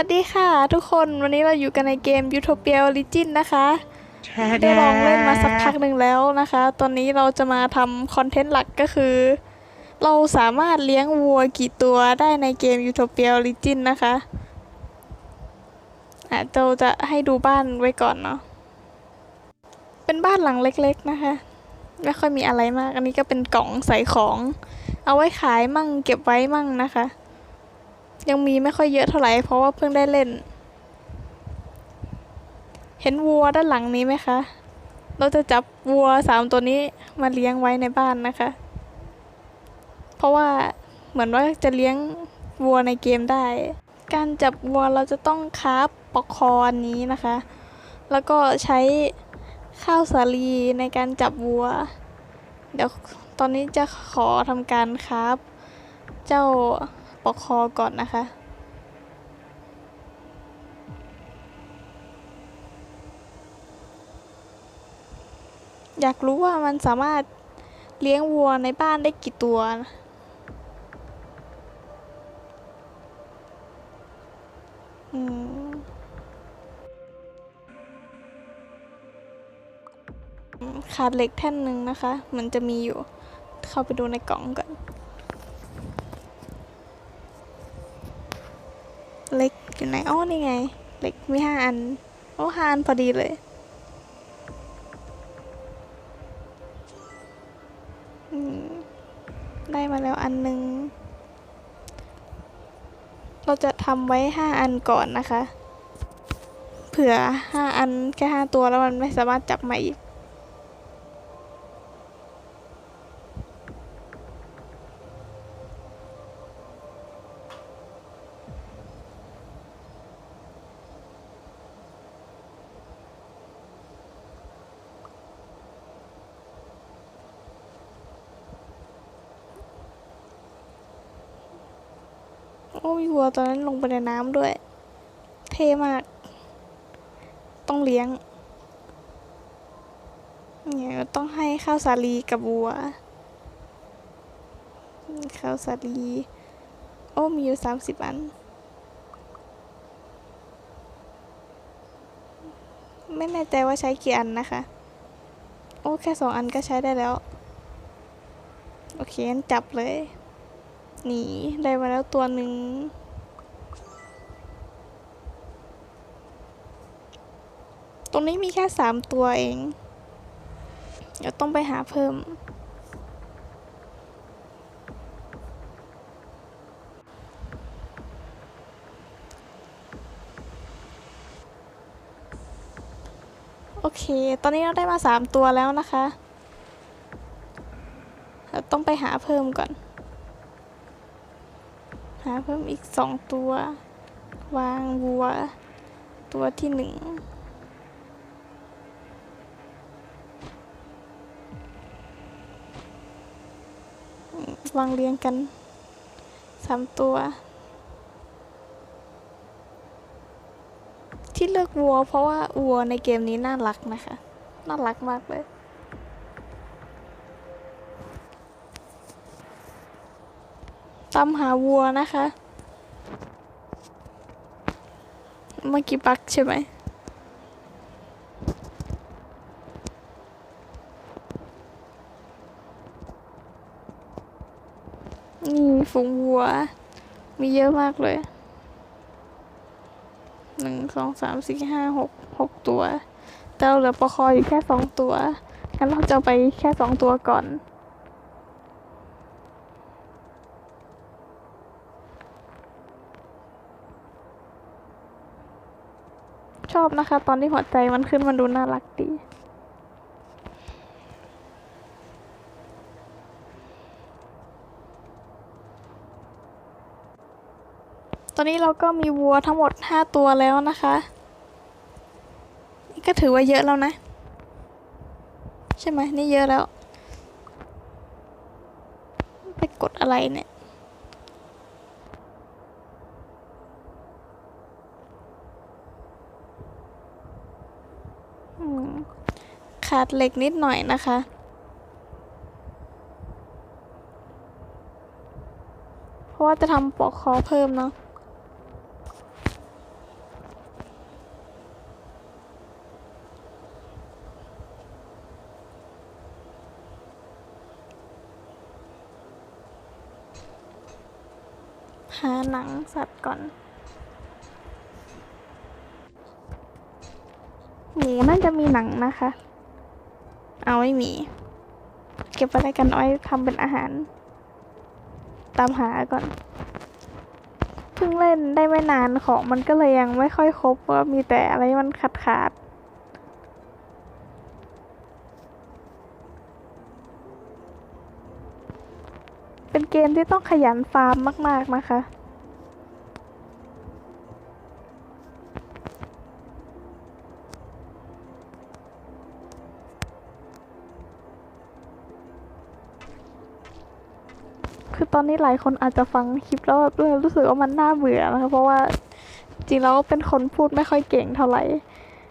วัสดีค่ะทุกคนวันนี้เราอยู่กันในเกม Utopia Origin นะคะ ได้ลองเล่นมาสักพักหนึ่งแล้วนะคะ ตอนนี้เราจะมาทำคอนเทนต์หลักก็คือ เราสามารถเลี้ยงวัวกี่ตัวได้ในเกม Utopia Origin นะคะอะเราจะให้ดูบ้านไว้ก่อนเนาะเป็นบ้านหลังเล็กๆนะคะไม่ค่อยมีอะไรมาก อันนี้ก็เป็นกล่องใส่ของ เอาไว้ขายมั่งเก็บไว้มั่งนะคะ ยังมีไม่ค่อยเยอะเท่าไหร่เพราะว่าเพิ่งได้เล่น เห็นวัวด้านหลังนี้ไหมคะ เราจะจับวัวสามตัวนี้มาเลี้ยงไว้ในบ้านนะคะ เพราะว่าเหมือนว่าจะเลี้ยงวัวในเกมได้ การจับวัวเราจะต้องคาฟปอกคอนนี้นะคะ แล้วก็ใช้ข้าวสาลีในการจับวัว เดี๋ยวตอนนี้จะขอทำการคาฟเจ้า ปอกคอก่อนนะคะ อยากรู้ว่ามันสามารถเลี้ยงวัวในบ้านได้กี่ตัวอืมขาดเหล็กแท่นหนึ่งนะคะ มันจะมีอยู่ เข้าไปดูในกล่องก่อน เล็กอยู่ไหนอ๋อนี่ไง เล็กมีห้าอัน โอ้ห้าอันพอดีเลยได้มาแล้วอันหนึ่งเราจะทำไว้ห้าอันก่อนนะคะ เผื่อห้าอันแค่ห้าตัวแล้วมันไม่สามารถจับมาอีก โอ้มีวัวตัวนั้นลงไปในน้ำด้วย เท่มาก ต้องเลี้ยงเนี่ยต้องให้ข้าวสาลีกับวัว ข้าวสาลี โอ้มีอยู่สามสิบอัน ไม่แน่ใจว่าใช้กี่อันนะคะ โอ้แค่สองอันก็ใช้ได้แล้ว โอเคงั้นจับเลย นี่ได้มาแล้วตัวหนึ่งตรงนี้มีแค่สามตัวเอง เดี๋ยวต้องไปหาเพิ่ม โอเค ตอนนี้เราได้มาสามตัวแล้วนะคะ เราต้องไปหาเพิ่มก่อนาเพิ่มอีกสองตัว วางวัว ตัวที่หนึ่งวางเรียงกันสามตัว ที่เลือกวัวเพราะว่าวัวในเกมนี้น่ารักนะคะ น่ารักมากเลย ตามหาวัวนะคะ เมื่อกี้ปักใช่ไหมนี่ฝูงวัว มีเยอะมากเลยหนึ่งสองสามสี่ห้าหกหกตัวแต่เราเหลือปลาคออยู่แค่สองตัวงั้นเราจะไปแค่สองตัวก่อน ชอบนะคะ ตอนที่หัวใจมันขึ้นมันดูน่ารักดี ตอนนี้เราก็มีวัวทั้งหมด 5 ตัวแล้วนะคะ นี่ก็ถือว่าเยอะแล้วนะ ใช่ไหมนี่เยอะแล้ว ไปกดอะไรเนี่ย ชัดเล็กนิดหน่อยนะคะ เพราะว่าจะทำปลอกคอเพิ่มเนาะหาหนังสัตว์ก่อน หมูน่าจะมีหนังนะคะ เอาไม่มี เก็บไว้แล้กันเอาไว้ทำเป็นอาหาร ตามหาก่อน เพิ่งเล่นได้ไม่นานของมันก็เลยยังไม่ค่อยครบว่ามีแต่อะไรมันขาดขาดๆเป็นเกมที่ต้องขยันฟาร์มมาก ๆ นะคะ คือตอนนี้หลายคนอาจจะฟังคลิปแล้วรู้สึกว่ามันน่าเบื่อนะคะเพราะว่าจริงแล้วเป็นคนพูดไม่ค่อยเก่งเท่าไหร่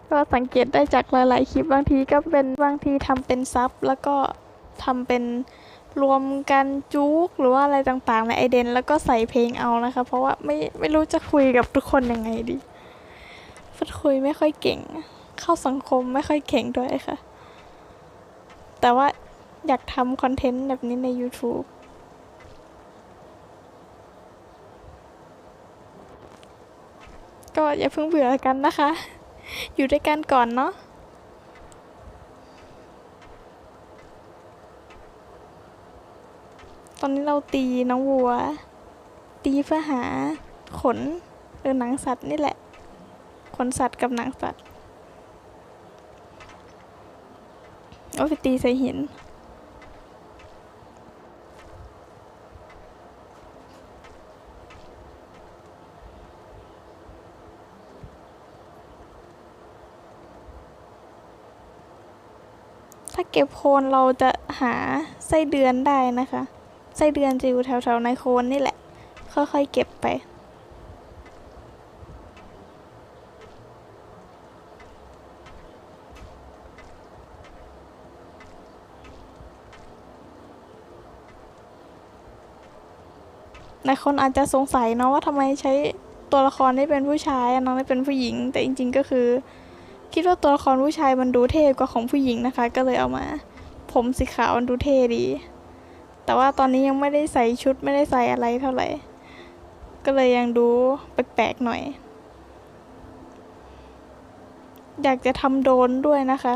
ก็สังเกตได้จากหลาย ๆ คลิปบางทีก็เป็นบางทีทำเป็นซับแล้วก็ทำเป็นรวมกันจุกหรือว่าอะไรต่าง ๆ ในไอเดนแล้วก็ใส่เพลงเอานะคะ เพราะว่าไม่ไม่รู้จะคุยกับทุกคนยังไงดีฟัดคุยไม่ค่อยเก่ง เข้าสังคมไม่ค่อยเก่งด้วยค่ะ แต่ว่าอยากทำคอนเทนต์แบบนี้ใน YouTube ก็อย่าเพิ่งเบื่อกันนะคะ อยู่ด้วยกันก่อนเนาะตอนนี้เราตีน้องวัว ตีเพื่อหาขนหรือหนังสัตว์นี่แหละ ขนสัตว์กับหนังสัตว์เอาไปตีใส่หิน เก็บโคนเราจะหาไส้เดือนได้นะคะ ไส้เดือนจะอยู่แถวๆในโคนนี่แหละ ค่อยๆเก็บไปหลายคนอาจจะสงสัยเนาะว่าทำไมใช้ตัวละครที่เป็นผู้ชายอันนั้นเป็นผู้หญิง แต่จริง ๆ ก็คือ คิดว่าตัวละครผู้ชายมันดูเท่กว่าของผู้หญิงนะคะ ก็เลยเอามา ผมสีขาวมันดูเท่ดี แต่ว่าตอนนี้ยังไม่ได้ใส่ชุดไม่ได้ใส่อะไรเท่าไหร่ ก็เลยยังดูแปลกๆหน่อย อยากจะทำโดนด้วยนะคะ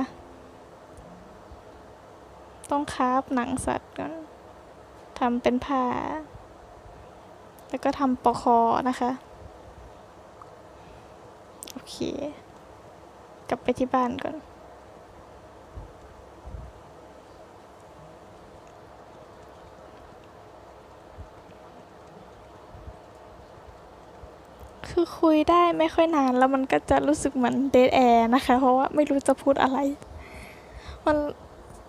ต้องคราฟหนังสัตว์ก่อนทำเป็นผ้า แล้วก็ทำปลอกคอนะคะ โอเค กลับไปที่บ้านก่อน คือคุยได้ไม่ค่อยนานแล้วมันก็จะรู้สึกเหมือนเดทแอร์นะคะ เพราะว่าไม่รู้จะพูดอะไร มัน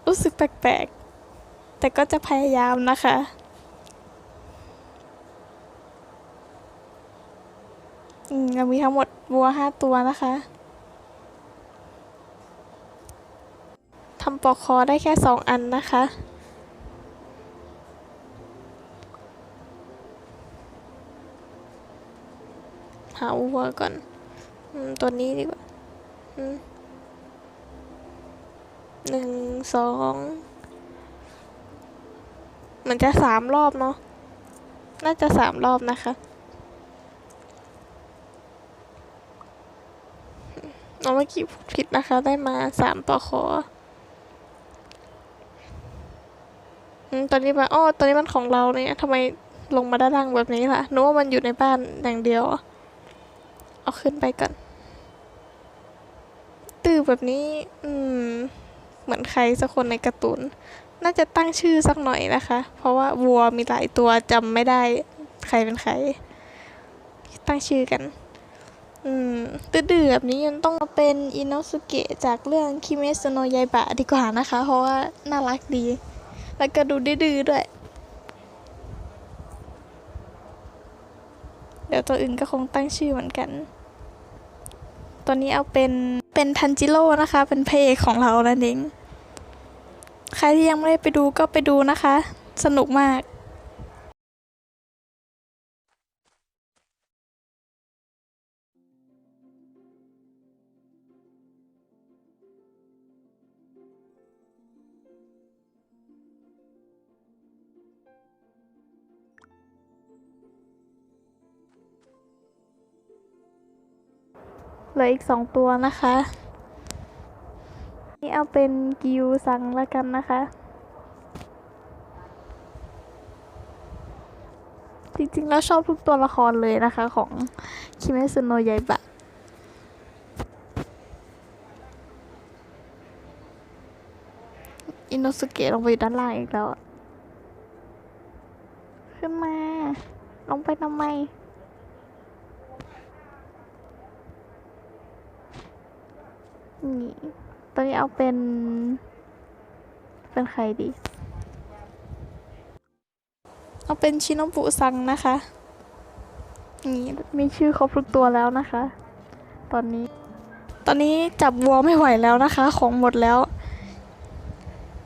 รู้สึกแปลกๆ แต่ก็จะพยายามนะคะอืมเรามีทั้งหมดวัวห้าตัวนะคะำปลอกคอได้แค่สองอันนะคะ หาวัวก่อนอตัวนี้ดีกว่าหนึ่งสองมันจะสามรอบเนาะ น่าจะสามรอบนะคะเอาเมื่อกี้ผิดนะคะ ได้มาสามปอขออืม ตอนนี้มาอ้อตอนนี้มันของเราเนี่ยทำไมลงมาด้านล่างแบบนี้ล่ะนึกว่ามันอยู่ในบ้านอย่างเดียว เอาขึ้นไปก่อนตื้อแบบนี้ อืม เหมือนใครสักคนในการ์ตูน น่าจะตั้งชื่อสักหน่อยนะคะ เพราะว่าวัวมีหลายตัวจำไม่ได้ใครเป็นใคร ตั้งชื่อกัน อืม ตื้อแบบนี้ยังต้องมาเป็นอินโนสุเกะจากเรื่องคิเมสโนยายบะดีกว่านะคะ เพราะว่าน่ารักดี แล้วก็ดูดื้อๆด้วย เดี๋ยวตัวอื่นก็คงตั้งชื่อเหมือนกัน ตัวนี้เอาเป็น เป็นทันจิโร่นะคะ เป็นเพเอกของเรานั่นเอง ใครที่ยังไม่ได้ไปดูก็ไปดูนะคะ สนุกมาก เหลืออีกสองตัวนะคะ นี่เอาเป็นกิวซังแล้วกันนะคะ จริงๆแล้วชอบทุกตัวละครเลยนะคะของคิเมซุโนะยายบะอินโนสุเกะลงไปด้านล่างอีกแล้ว ขึ้นมา ลงไปทำไม นี่ตอนนี้เอาเป็น เป็นใครดี เอาเป็นชิโนบุซังนะคะ นี่มีชื่อครบทุกตัวแล้วนะคะ ตอนนี้ ตอนนี้จับวัวไม่ไหวแล้วนะคะ ของหมดแล้ว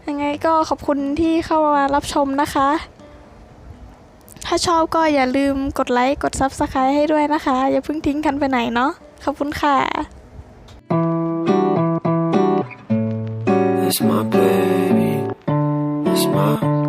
ยังไงก็ขอบคุณที่เข้ามารับชมนะคะ ถ้าชอบก็อย่าลืมกดไลค์ กด Subscribe ให้ด้วยนะคะ อย่าเพิ่งทิ้งกันไปไหนเนาะ ขอบคุณค่ะ It's my baby. It's my